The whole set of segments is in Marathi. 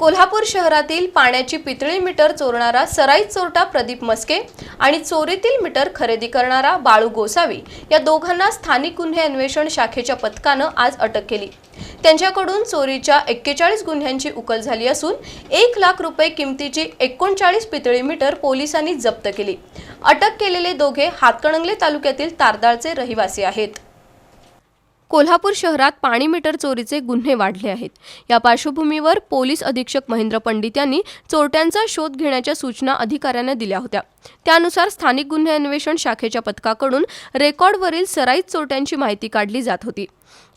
कोल्हापूर शहरातील पाण्याची पितळी मीटर चोरणारा सराई चोरटा प्रदीप मस्के आणि चोरीतील मीटर खरेदी करणारा बाळू गोसावी या दोघांना स्थानिक गुन्हे अन्वेषण शाखेच्या पथकानं आज अटक केली. त्यांच्याकडून चोरीच्या एक्केचाळीस गुन्ह्यांची उकल झाली असून एक लाख रुपये किमतीची एकोणचाळीस पितळी मीटर पोलिसांनी जप्त केली. अटक केलेले दोघे हातकणंगले तालुक्यातील तारदाळचे रहिवासी आहेत. कोल्हापूर शहरात पाणी मीटर चोरीचे गुन्हे वाढले आहेत. या पार्श्वभूमीवर पोलीस अधीक्षक महेंद्र पंडित यांनी चोरट्यांचा शोध घेण्याच्या सूचना अधिकाऱ्यांना दिल्या होत्या. त्यानुसार स्थानिक गुन्हे अन्वेषण शाखेच्या पथकाकडून रेकॉर्डवरील सराईत चोरट्यांची माहिती काढली जात होती.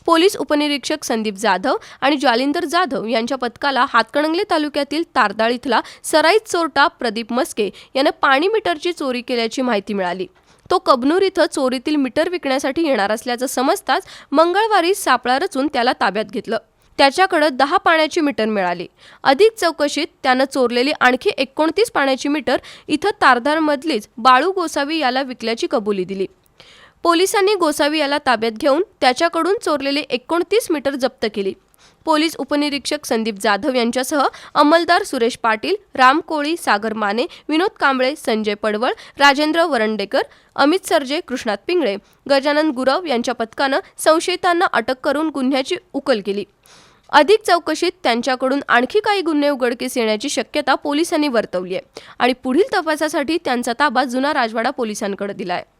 पोलीस उपनिरीक्षक संदीप जाधव आणि जालिंदर जाधव यांच्या पथकाला हातकणंगले तालुक्यातील तारदाळ इथला सराईत चोरटा प्रदीप मस्के यानं पाणी मीटरची चोरी केल्याची माहिती मिळाली. तो कबनूर इथं चोरीतील मीटर विकण्यासाठी येणार असल्याचं समजताच मंगळवारी सापळा रचून त्याला ताब्यात घेतलं. त्याच्याकडं दहा पाण्याची मीटर मिळाली. अधिक चौकशीत त्यानं चोरलेली आणखी एकोणतीस पाण्याची मीटर इथं तारदारमधलीच बाळू गोसावी याला विकल्याची कबुली दिली. पोलिसांनी गोसावी याला ताब्यात घेऊन त्याच्याकडून चोरलेले एकोणतीस मीटर जप्त केली. पोलीस उपनिरीक्षक संदीप जाधव यांच्यासह अंमलदार सुरेश पाटील राम कोळी सागर माने विनोद कांबळे संजय पडवळ राजेंद्र वरंडेकर अमित सरजे कृष्णात पिंगळे गजानन गुरव यांच्या पथकानं संशयितांना अटक करून गुन्ह्याची उकल केली. अधिक चौकशीत त्यांच्याकडून आणखी काही गुन्हे उघडकीस येण्याची शक्यता पोलिसांनी वर्तवली आहे आणि पुढील तपासासाठी त्यांचा ताबा जुना राजवाडा पोलिसांकडे दिला आहे